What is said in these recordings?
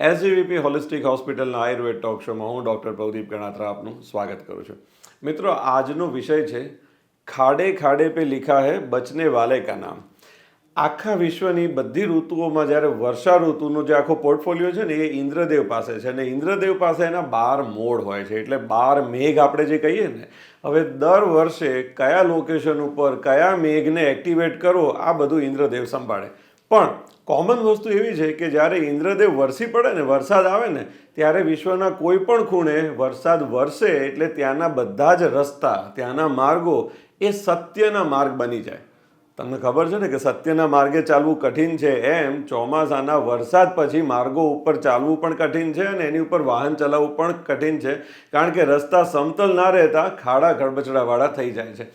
SGVP holistic હોસ્પિટલના Ayurveda talk શોમાં હું ડૉક્ટર પ્રદીપ ગણાત્રા આપનું સ્વાગત કરું છું. મિત્રો, આજનો વિષય છે, ખાડે ખાડે પે લિખા હે બચને વાલે કા નામ. આખા વિશ્વની બધી ઋતુઓમાં જ્યારે વર્ષા ઋતુનો જે આખો પોર્ટફોલિયો છે ને, એ ઇન્દ્રદેવ પાસે છે અને ઇન્દ્રદેવ પાસે એના બાર મોડ હોય છે, એટલે બાર મેઘ આપણે જે કહીએ ને, હવે દર વર્ષે કયા લોકેશન ઉપર કયા મેઘને એક્ટિવેટ કરવો આ બધું ઇન્દ્રદેવ સંભાળે. પણ કોમન વસ્તુ એવી છે કે જ્યારે ઇન્દ્રદેવ વરસી પડે ને, વરસાદ આવે ને, ત્યારે વિશ્વના કોઈ પણ ખૂણે વરસાદ વરસે એટલે ત્યાંના બધા જ રસ્તા, ત્યાંના માર્ગો એ સત્યના માર્ગ બની જાય. તમને ખબર છે ને કે સત્યના માર્ગે ચાલવું કઠિન છે? એમ ચોમાસાના વરસાદ પછી માર્ગો ઉપર ચાલવું પણ કઠિન છે અને એની ઉપર વાહન ચલાવવું પણ કઠિન છે. કારણ કે રસ્તા સમતલ ના રહેતા ખાડા ખડબચડાવાળા થઈ જાય છે.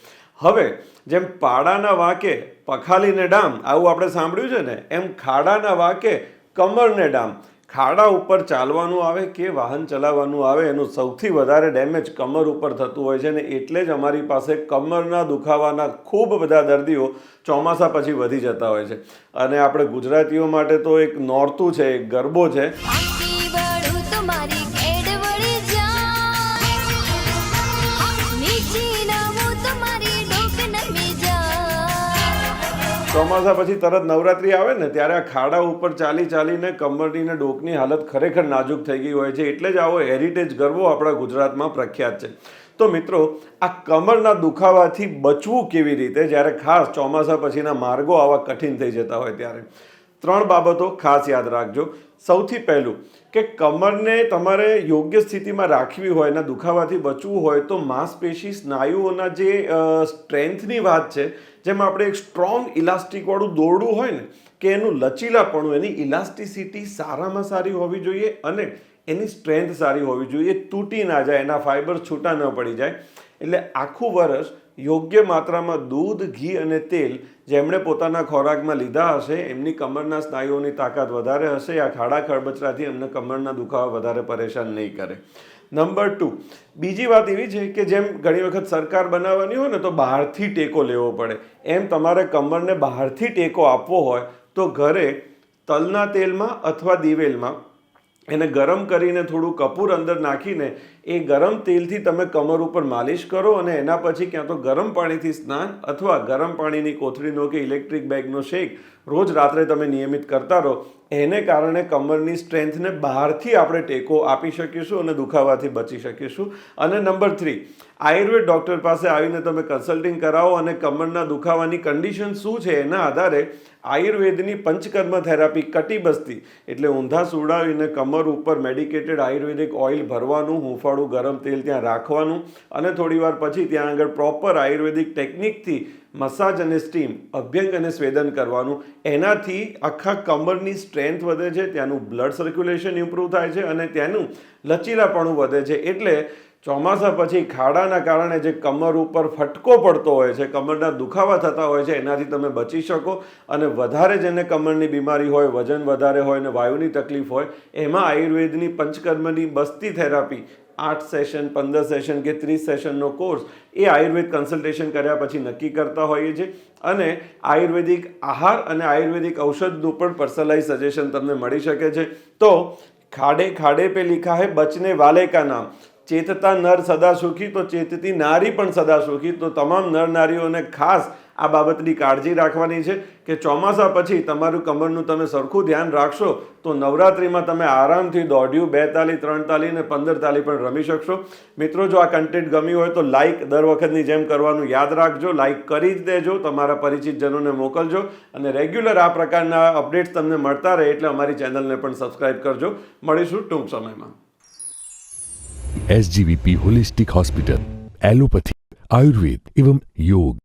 હવે જેમ પાડાના વાંકે પખાલીને ડામ, આવું આપણે સાંભળ્યું છે ને, એમ ખાડાના વાંકે કમરને ડામ. ખાડા ઉપર ચાલવાનું આવે કે વાહન ચલાવવાનું આવે, એનું સૌથી વધારે ડેમેજ કમર ઉપર થતું હોય છે ને, એટલે જ અમારી પાસે કમરના દુખાવાના ખૂબ બધા દર્દીઓ ચોમાસા પછી વધી જતા હોય છે. અને આપણે ગુજરાતીઓ માટે તો એક નોરતું છે, એક ગરબો છે. ચોમાસા પછી તરત નવરાત્રી આવે ને, ત્યારે આ ખાડા ઉપર ચાલી ચાલીને કમરની ને ડોકની હાલત ખરેખર નાજુક થઈ ગઈ હોય છે. એટલે જ આવો હેરિટેજ ગરબો આપણા ગુજરાતમાં પ્રખ્યાત છે. તો મિત્રો, આ કમરના દુખાવાથી બચવું કેવી રીતે? જ્યારે ખાસ ચોમાસા પછીના માર્ગો આવા કઠિન થઈ જતા હોય ત્યારે. ત્રણ બાબતો ખાસ યાદ રાખજો. સૌથી પહેલું કે કમરને તમારે યોગ્ય સ્થિતિમાં રાખવી હોય એના દુખાવાથી બચવું હોય તો માંસપેશી સ્નાયુઓના જે સ્ટ્રેન્થની વાત છે, જેમ આપણે એક સ્ટ્રોંગ ઇલાસ્ટિકવાળું દોરડું હોય ને, કે એનું લચીલાપણું, એની ઇલાસ્ટિસિટી સારામાં સારી હોવી જોઈએ અને એની સ્ટ્રેન્થ સારી હોવી જોઈએ. તૂટી ના જાય, એના ફાઇબર છૂટા ન પડી જાય. એટલે આખું વરસ યોગ્ય માત્રામાં દૂધ, ઘી અને તેલ જેમણે પોતાના ખોરાકમાં લીધા હશે, એમની કમરના સ્નાયુઓની તાકાત વધારે હશે, આ ખાડા ખરબચરાથી એમને કમરના દુખાવા વધારે પરેશાન નહીં કરે. નંબર ટુ બીજી વાત એવી છે કે જેમ ઘણી વખત સરકાર બનાવવાની હોય ને, તો બહારથી ટેકો લેવો પડે. એમ તમારે કમરને બહારથી ટેકો આપવો હોય, તો ઘરે તલના તેલમાં અથવા દિવેલમાં એને ગરમ કરીને થોડું કપૂર અંદર નાખીને એ ગરમ તેલથી તમે કમર ઉપર માલિશ કરો અને એના પછી ક્યાં તો ગરમ પાણીથી સ્નાન અથવા ગરમ પાણીની કોથળીનો કે ઇલેક્ટ્રિક બેગનો શેક રોજ રાત્રે તમે નિયમિત કરતા રહો. એને કારણે કમરની સ્ટ્રેન્થને બહારથી આપણે ટેકો આપી શકીશું અને દુખાવાથી બચી શકીશું. અને નંબર થ્રી, આયુર્વેદ ડૉક્ટર પાસે આવીને તમે કન્સલ્ટિંગ કરાવો અને કમરના દુખાવાની કન્ડિશન શું છે એના આધારે આયુર્વેદની પંચકર્મ થેરાપી કટી બસતી એટલે ઊંધા સુવડાવીને કમર ઉપર મેડિકેટેડ આયુર્વેદિક ઓઇલ ભરવાનું હૂંફાળું ગરમ તેલ ત્યાં રાખવાનું અને થોડીવાર પછી ત્યાં આગળ પ્રોપર આયુર્વેદિક ટેકનિકથી મસાજ અને સ્ટીમ અભ્યંગ અને સ્વેદન કરવાનું. એનાથી આખા કમરની સ્ટ્રેન્થ વધે છે, ત્યાંનું બ્લડ સર્ક્યુલેશન ઇમ્પ્રૂવ થાય છે અને ત્યાંનું લચીલાપણું વધે છે. એટલે ચોમાસા પછી ખાડાના કારણે જે કમર ઉપર ફટકો પડતો હોય છે, કમરના દુખાવા થતા હોય છે, એનાથી તમે બચી શકો. અને વધારે જેને કમરની બીમારી હોય, વજન વધારે હોય અને વાયુની તકલીફ હોય, એમાં આયુર્વેદની પંચકર્મની બસ્તી થેરાપી આઠ સેશન પંદર સેશન કે ત્રીસ સેશનનો કોર્સ એ આયુર્વેદ કન્સલ્ટેશન કર્યા પછી નક્કી કરતા હોઈએ છીએ. અને આયુર્વેદિક આહાર અને આયુર્વેદિક ઔષધનું પણ પર્સનલાઇઝ સજેશન તમને મળી શકે છે. તો ખાડે ખાડે પે લિખા હે બચને વાલે કા નામ. ચેતતા નર સદા સુખી, તો ચેતતી નારી પણ સદા સુખી. તો તમામ નર નારીઓને ખાસ આ બાબતની કાળજી રાખવાની છે કે ચોમાસા પછી તમારું કમરનું તમે સરખું ધ્યાન રાખશો તો નવરાત્રિમાં તમે આરામથી દોઢ્યું બે તાલી ત્રણ તાલી અને પંદર તાલી પણ રમી શકશો. મિત્રો, જો આ કન્ટેન્ટ ગમ્યું હોય તો લાઇક દર વખતની જેમ કરવાનું યાદ રાખજો. લાઇક કરી જ દેજો. તમારા પરિચિતજનોને મોકલજો અને રેગ્યુલર આ પ્રકારના અપડેટ્સ તમને મળતા રહે એટલે અમારી ચેનલને પણ સબસ્ક્રાઇબ કરજો. મળીશું ટૂંક સમયમાં. SGVP holistic hospital allopathy Ayurveda એવં યોગ